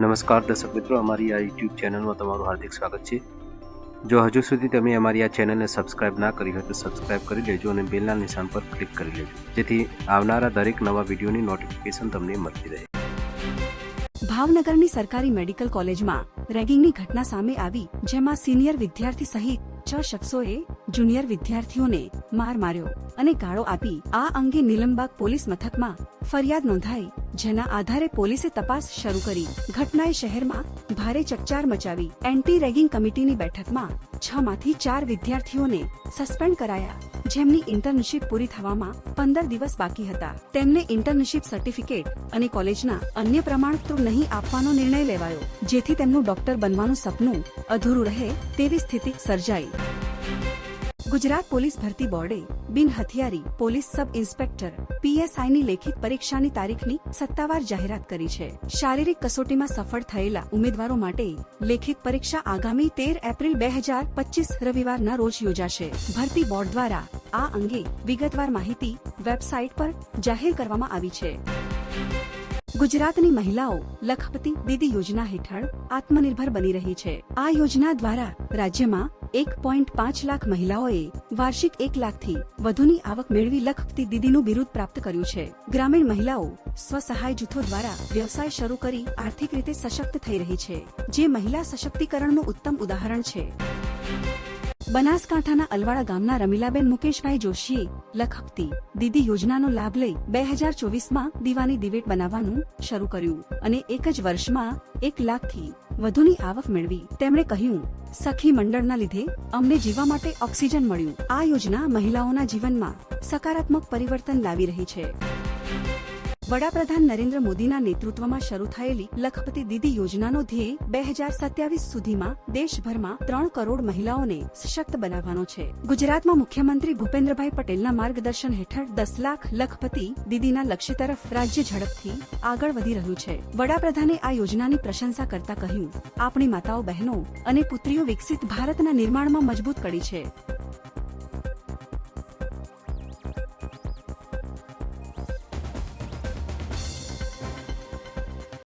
નમસ્કાર દર્શક મિત્રો, અમારી આ યુટ્યુબ ચેનલમાં તમારું હાર્દિક સ્વાગત છે. જો હજુ સુધી તમે અમારી આ ચેનલને સબસ્ક્રાઇબ ના કરી હોય તો સબસ્ક્રાઇબ કરી લેજો અને બેલના નિશાન પર ક્લિક કરી લેજો. જેથી આવનારા દરેક નવા વિડીયોની નોટિફિકેશન તમને મળતી રહે. ભાવનગરની સરકારી મેડિકલ કોલેજમાં રેગિંગની ઘટના સામે આવી, જેમાં સિનિયર વિદ્યાર્થી સહિત છ શખ્સોએ જુનિયર વિદ્યાર્થીઓને માર માર્યો અને ગાળો આપી આ અંગે નીલમબાગ પોલીસ મથકમાં ફરિયાદ નોંધાઈ, જેના આધારે પોલીસે તપાસ શરૂ કરી. ઘટનાએ શહેરમાં ભારે ચકચાર મચાવી એન્ટી રેગિંગ કમિટીની બેઠકમાં છ માંથી ચાર વિદ્યાર્થીઓને સસ્પેન્ડ કરાયા. જેમની ઇન્ટર્નશીપ પૂરી થવામાં પંદર દિવસ બાકી હતા. તેમને ઇન્ટર્નશીપ સર્ટિફિકેટ અને કોલેજના અન્ય પ્રમાણપત્રો નહીં આપવાનો નિર્ણય લેવાયો, જેથી તેમનું ડોક્ટર બનવાનું સપનું અધૂરું રહે તેવી સ્થિતિ સર્જાઈ. ગુજરાત પોલીસ ભરતી બોર્ડે બિન હથિયારી પોલીસ સબ ઇન્સ્પેક્ટર પીએસઆઈની લેખિત પરીક્ષાની તારીખની સત્તાવાર જાહેરાત કરી છે. શારીરિક કસોટીમાં સફળ થયેલા ઉમેદવારો માટે લેખિત પરીક્ષા આગામી તેર એપ્રિલ બે હજાર રવિવારના રોજ યોજાશે. ભરતી બોર્ડ દ્વારા આ અંગે વિગતવાર માહિતી વેબસાઇટ પર જાહેર કરવામાં આવી છે. ગુજરાતની મહિલાઓ લખપતિ દીદી યોજના હેઠળ આત્મનિર્ભર બની રહી છે. આ યોજના દ્વારા રાજ્યમાં એક પોઈન્ટ પાંચ લાખ મહિલાઓએ વાર્ષિક એક લાખથી વધુની આવક મેળવી લખપતિ દીદીનું બિરુદ પ્રાપ્ત કર્યું છે. ગ્રામીણ મહિલાઓ સ્વસહાય જૂથો દ્વારા વ્યવસાય શરૂ કરી આર્થિક રીતે સશક્ત થઈ રહી છે. જે મહિલા સશક્તિકરણનું ઉત્તમ ઉદાહરણ છે. બનાસકાંઠાના અલવાડા ગામના રમીલાબેન મુકેશભાઈ જોશીએ લખપતિ દીદી યોજનાનો લાભ લઈ બે હજાર ચોવીસમાં દીવાની દિવેટ બનાવવાનું શરૂ કર્યું અને એક જ વર્ષમાં એક લાખથી વધુની આવક મેળવી. તેમણે કહ્યું, સખી મંડળના લીધે અમને જીવવા માટે ઓક્સિજન મળ્યું. આ યોજના મહિલાઓના જીવનમાં સકારાત્મક પરિવર્તન લાવી રહી છે. વડાપ્રધાન નરેન્દ્ર મોદીના નેતૃત્વમાં શરૂ થયેલી લખપતિ દીદી યોજનાનો ધ્યેય બે હજાર સત્યાવીસ સુધીમાં દેશભરમાં ત્રણ કરોડ મહિલાઓને સશક્ત બનાવવાનો છે. ગુજરાતમાં મુખ્યમંત્રી ભૂપેન્દ્રભાઈ પટેલના માર્ગદર્શન હેઠળ દસ લાખ લખપતિ દીદીના લક્ષ્ય તરફ રાજ્ય ઝડપથી આગળ વધી રહ્યું છે. વડાપ્રધાને આ યોજનાની પ્રશંસા કરતા કહ્યું, આપણી માતાઓ બહેનો અને પુત્રીઓ વિકસિત ભારતના નિર્માણમાં મજબૂત કડી છે.